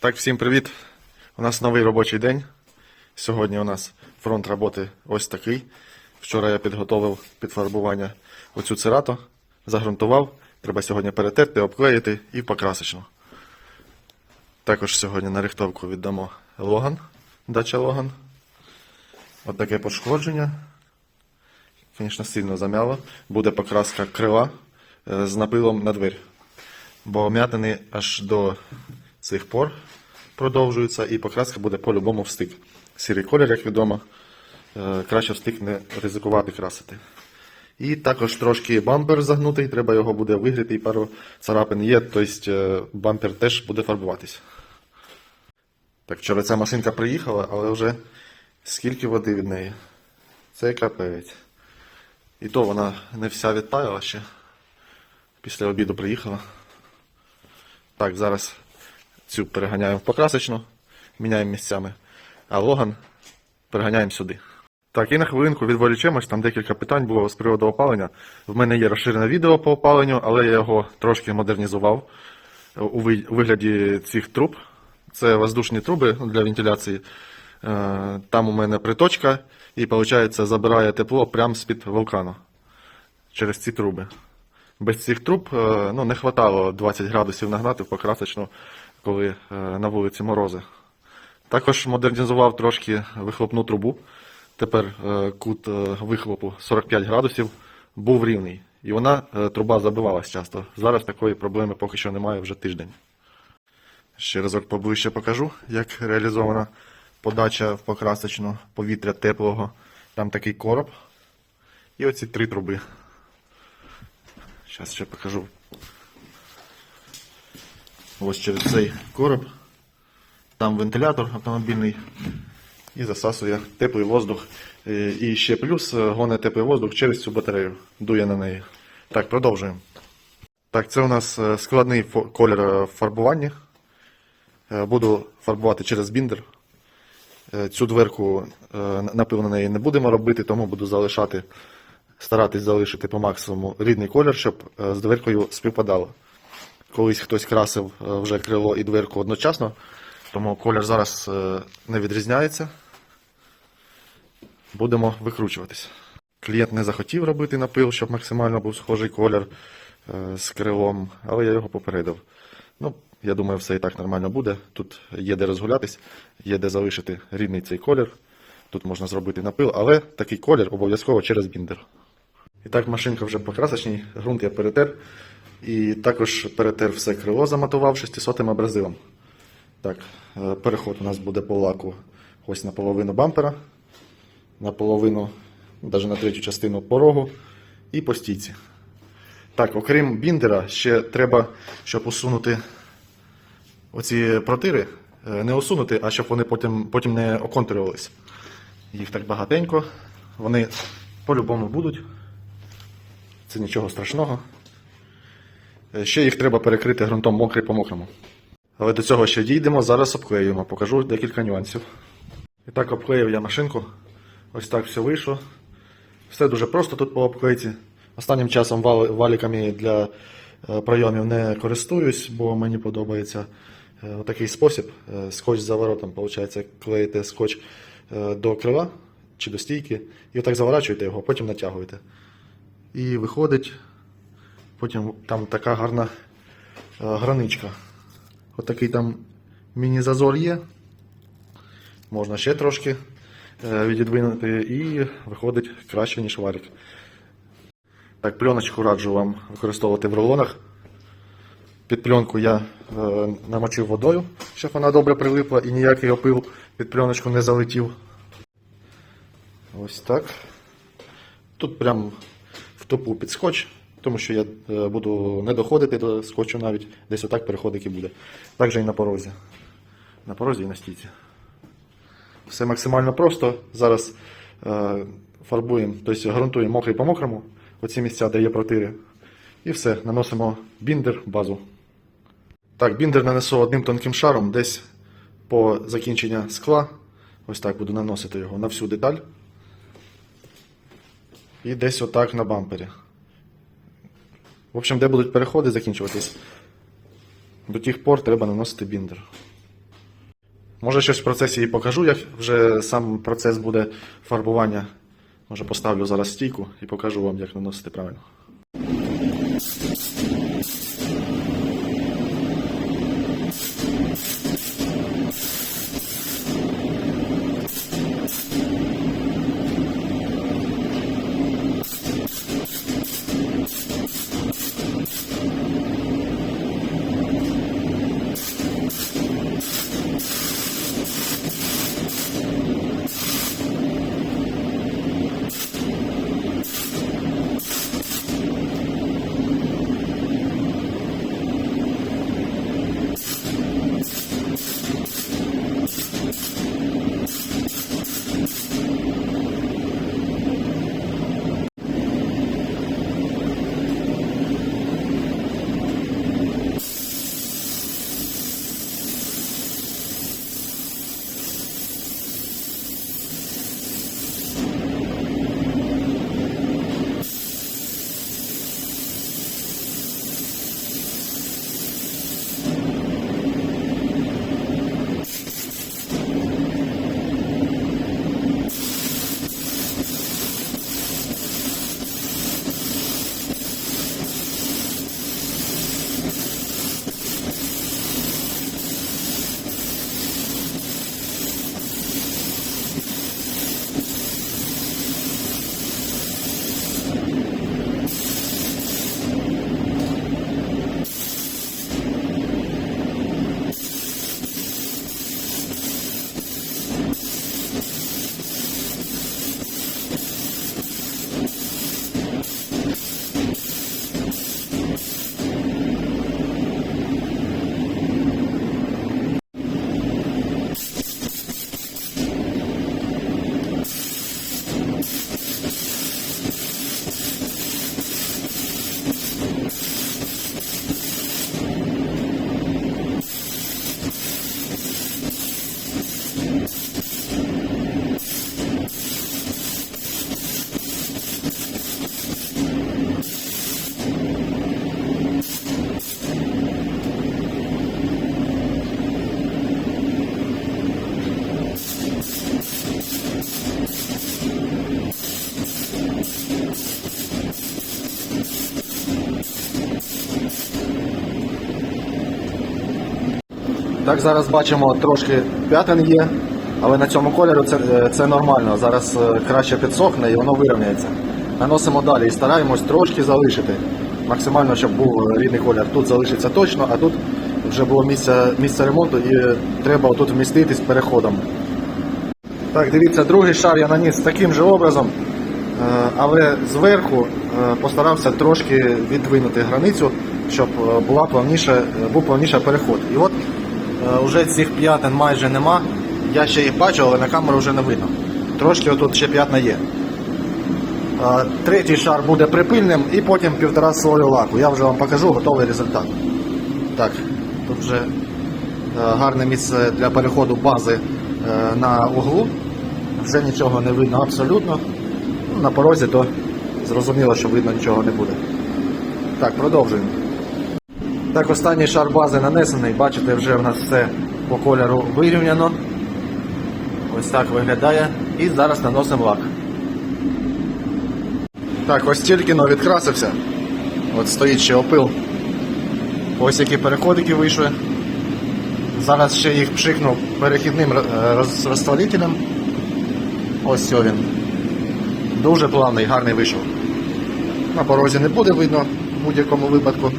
Так, всім привіт. У нас новий робочий день. Сьогодні у нас фронт роботи ось такий. Вчора я підготовив під фарбування оцю церату, загрунтував. Треба сьогодні перетерти, обклеїти і покрасочно. Також сьогодні на рихтовку віддамо Логан, дача Логан. От таке пошкодження. Звісно, сильно зам'яло. Буде покраска крила е, з напилом на двері. Бо м'ятини аж до цих пор продовжуються, і покраска буде по-любому в. Сірий колір, як відомо, е, краще в не ризикувати красити. І також трошки бампер загнутий, треба його буде вигріти, і пару царапин є, тобто е, бампер теж буде фарбуватись. Так, вчора ця машинка приїхала, але вже скільки води від неї. Це капець. І то вона не вся відтаяла ще. Після обіду приїхала. Так, зараз цю переганяємо в покрасочну, міняємо місцями, а Логан переганяємо сюди. Так, і на хвилинку відволічемось, там декілька питань було з приводу опалення. В мене є розширене відео по опаленню, але я його трошки модернізував у вигляді цих труб. Це воздушні труби для вентиляції. Е, Там у мене приточка, і виходить, забирає тепло прямо з-під вулкану через ці труби. Без цих труб е, ну, не вистачало 20 градусів нагнати в покрасочну, коли е, на вулиці морози. Також модернізував трошки вихлопну трубу. Тепер е, кут е, вихлопу 45 градусів був рівний. І вона труба забивалась часто. Зараз такої проблеми поки що немає вже тиждень. Ще разок поближче покажу, як реалізована подача в покрасочну повітря теплого. Там такий короб. І оці три труби. Зараз ще покажу. Ось через цей короб. Там вентилятор автомобільний і засасує теплий воздух. Е, І ще плюс е, гоне теплий воздух через цю батарею. Дує на неї. Так, продовжуємо. Так, це у нас е, складний колір фарбування. Буду фарбувати через біндер. Цю дверку е, напил на неї не будемо робити, тому буду залишати, старатись залишити по максимуму рідний колір, щоб з дверкою співпадало. Колись хтось красив е, вже крило і дверку одночасно, тому колір зараз е, не відрізняється. Будемо викручуватись. Клієнт не захотів робити напил, щоб максимально був схожий колір е, з крилом, але я його попередив. Ну, я думаю, все і так нормально буде. Тут є де розгулятись, є де залишити рідний цей колір. Тут можна зробити напил, але такий колір обов'язково через біндер. І так, машинка вже покрасочній, ґрунт я перетер. І також перетер все крило, заматував 600 абразивом. Так, е, переход у нас буде по лаку ось на половину бампера, на половину, навіть на третю частину порогу і по стійці. Так, окрім біндера, ще треба, щоб усунути оці протири, е, не усунути, а щоб вони потім, потім не оконтурювалися. Їх так багатенько. Вони по-любому будуть. Це нічого страшного. Е, Ще їх треба перекрити ґрунтом мокрий по мокрому. Але до цього ще дійдемо, зараз обклеюємо, покажу декілька нюансів. І так обклеїв я машинку. Ось так все вийшло. Все дуже просто тут по обклейці. Останнім часом вал- валіками для е, пройомів не користуюсь, бо мені подобається е, такий спосіб. Скотч за воротом, виходить, клеїте скотч до крила чи до стійки, і отак заворачуєте його, потім натягуєте. І виходить, потім там така гарна е, граничка. Отакий там міні-зазор є. Можна ще трошки е, відідвинути і виходить краще, ніж валік. Так, пленочку раджу вам використовувати в рулонах. Під пленку я е, намочив водою, щоб вона добре прилипла і ніякий опил під пленочку не залетів. Ось так. Тут прям в топу під скотч, тому що я е, буду не доходити до скотчу навіть, десь отак переходик і буде. Так же і на порозі. На порозі і на стійці. Все максимально просто. Зараз е, фарбуємо, тобто ґрунтуємо мокрий по мокрому, оці місця, де є протири. І все, наносимо біндер, базу. Так, біндер нанесу одним тонким шаром, десь по закінчення скла. Ось так буду наносити його на всю деталь. І десь отак на бампері. В общем, де будуть переходи закінчуватись, до тих пор треба наносити біндер. Може щось в процесі і покажу, як вже сам процес буде фарбування. Може поставлю зараз стійку і покажу вам, як наносити правильно. Так, зараз бачимо, трошки п'ятин є, але на цьому кольору це, е, це нормально. Зараз е, краще підсохне і воно вирівняється. Наносимо далі і стараємось трошки залишити. Максимально, щоб був рідний колір. Тут залишиться точно, а тут вже було місце, місце ремонту і е, треба тут вміститись переходом. Так, дивіться, другий шар я наніс таким же образом, е, але зверху е, постарався трошки відвинути границю, щоб е, була плавніше, е, був плавніше переход. І от е, вже цих п'ятин майже нема. Я ще їх бачу, але на камеру вже не видно. Трошки отут ще п'ятна є. Е, Третій шар буде припильним і потім півтора слою лаку. Я вже вам покажу готовий результат. Так, тут вже е, гарне місце для переходу бази е, на углу. Вже нічого не видно абсолютно. Ну, На порозі то зрозуміло, що видно нічого не буде. Так, продовжуємо. Так, останній шар бази нанесений. Бачите, вже в нас все по кольору вирівняно. Ось так виглядає. І зараз наносимо лак. Так, ось тільки но відкрасився. От стоїть ще опил. Ось які переходики вийшли. Зараз ще їх пшикну перехідним е, розтворителем. Ось він. Дуже плавний, гарний вийшов. На порозі не буде видно в будь-якому випадку.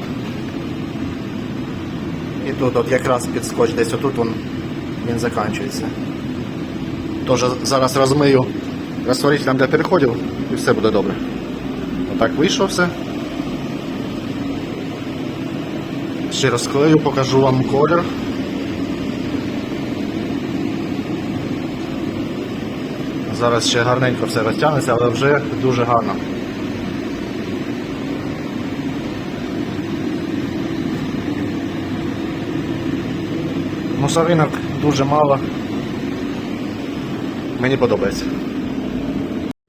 І тут от якраз підскоч, десь отут він, він закінчується. Тож зараз розмию розтворителем для переходів і все буде добре. Отак вийшло все. Ще розклею, покажу вам колір. Зараз ще гарненько все розтягнеться, але вже дуже гарно. Мусоринок дуже мало. Мені подобається.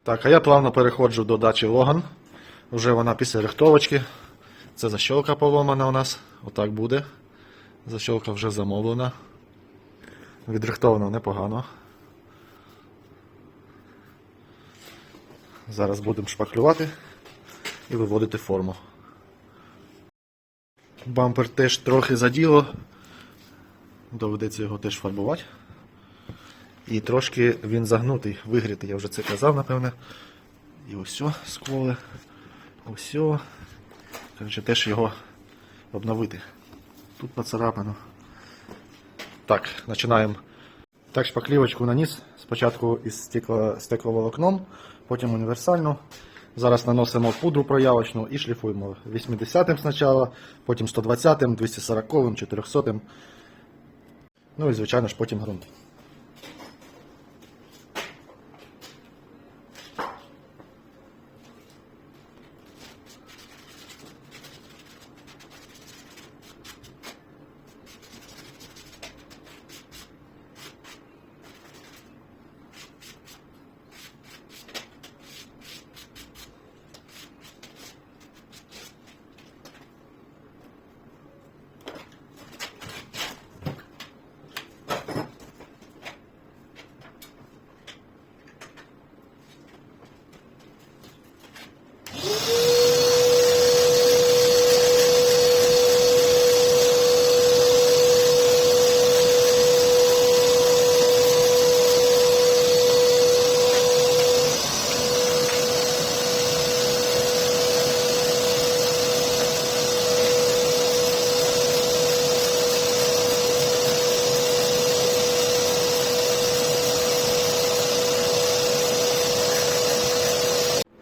Так, а я плавно переходжу до дачі Логан. Вже вона після рихтовочки. Це защолка поломана у нас. Отак буде. Защолка вже замовлена. Відрихтовано непогано. Зараз будемо шпаклювати і виводити форму. Бампер теж трохи заділо. Доведеться його теж фарбувати. І трошки він загнутий, вигрітий, я вже це казав, напевне. І ось сколи. Ось. о. Коротше, теж його обновити. Тут поцарапано. Так, починаємо. Так, шпаклівочку наніс. Спочатку із стекло, стекловолокном, потім універсальну. Зараз наносимо пудру проявочну і шліфуємо 80-м спочатку, потім 120-м, 240-м, 400-м. Ну і звичайно ж потім ґрунт.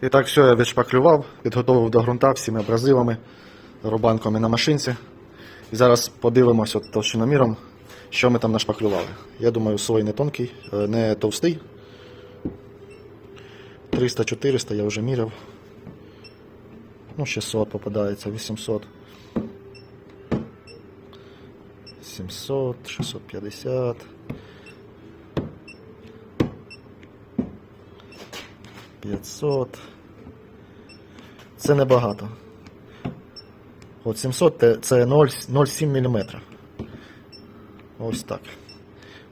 І так, все, я відшпаклював, підготовив до ґрунта всіми абразивами, рубанками на машинці. І зараз подивимось от толщиноміром, що ми там нашпаклювали. Я думаю, слой не тонкий, е, не товстий. 300-400 я вже міряв. Ну, 600 попадається, 800. 700, 650. П'ятсот. Це небагато. От 700 це 0,7 мм. Ось так.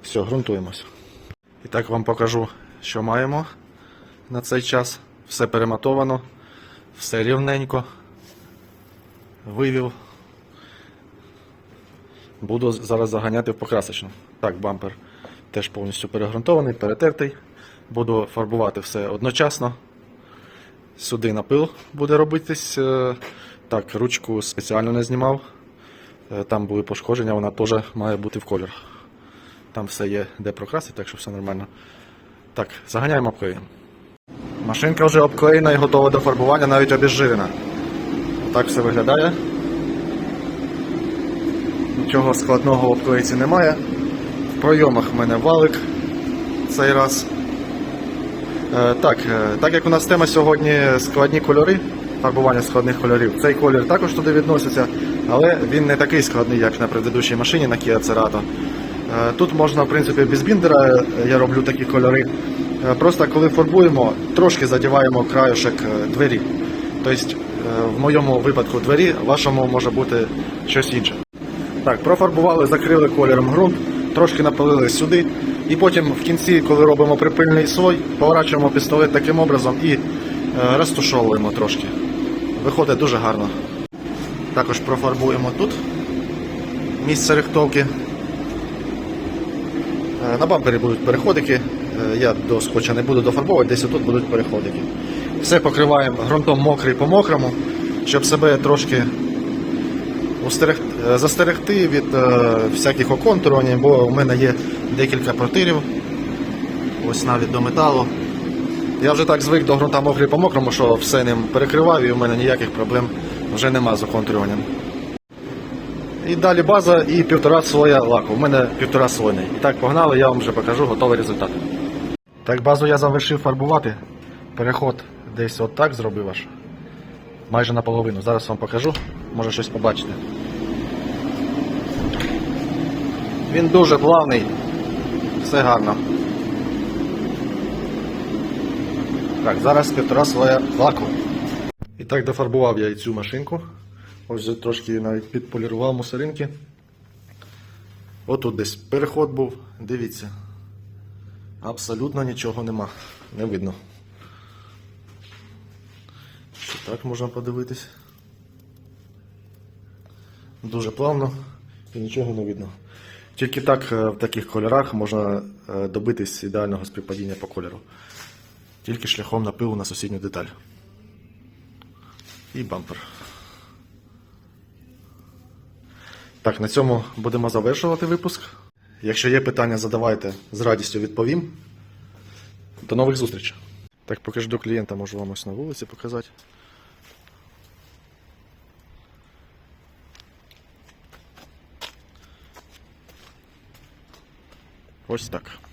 Все, ґрунтуємось. І так вам покажу, що маємо на цей час. Все перематовано, все рівненько. Вивів. Буду зараз заганяти в покрасочну. Так, бампер теж повністю перегрунтований, перетертий. Буду фарбувати все одночасно. Сюди напил буде робитись. Е, Так, ручку спеціально не знімав. Е, Там були пошкодження, вона теж має бути в колір. Там все є де прокрасити, так що все нормально. Так, заганяємо обклеєм. Машинка вже обклеєна і готова до фарбування, навіть обезжирена. Так все виглядає. Нічого складного в обклейці немає. В пройомах в мене валик цей раз. Е, Так, е, так як у нас тема сьогодні складні кольори, фарбування складних кольорів, цей колір також туди відноситься, але він не такий складний, як на предыдущій машині на Kia Cerato. Е, Тут можна, в принципі, без біндера, я роблю такі кольори. Просто коли фарбуємо, трошки задіваємо краюшек е, двері. Тобто, в моєму випадку двері, в вашому може бути щось інше. Так, профарбували, закрили кольором ґрунт, трошки напилили сюди. І потім в кінці, коли робимо припильний слой, поворачуємо пістолет таким образом і е, розтушовуємо трошки. Виходить дуже гарно. Також профарбуємо тут місце рихтовки. Е, На бампері будуть переходики. Е, Я до скотча не буду дофарбовувати, десь тут будуть переходики. Все покриваємо ґрунтом мокрий по мокрому, щоб себе трошки устерег- е, застерегти від е, всяких оконтурувань, бо у мене є декілька протирів. Ось навіть до металу. Я вже так звик до ґрунта мокрий по мокрому, що все ним перекривав і у мене ніяких проблем вже нема з оконтурюванням. І далі база і півтора слоя лаку. У мене півтора слойний. І так погнали, я вам вже покажу готовий результат. Так, базу я завершив фарбувати. Переход десь от так зробив аж. Майже наполовину. Зараз вам покажу, може щось побачите. Він дуже плавний, все гарно. Так, зараз півтора слоя лаку. І так дофарбував я і цю машинку. Ось трошки навіть підполірував мусоринки. Отут десь переход був, дивіться. Абсолютно нічого нема. Не видно. Ще так можна подивитись. Дуже плавно і нічого не видно. Тільки так е, в таких кольорах можна е, добитись ідеального співпадіння по кольору. Тільки шляхом напилу на сусідню деталь. І бампер. Так, на цьому будемо завершувати випуск. Якщо є питання, задавайте, з радістю відповім. До нових зустрічей. Так, поки жду клієнта, можу вам ось на вулиці показати. Ось так.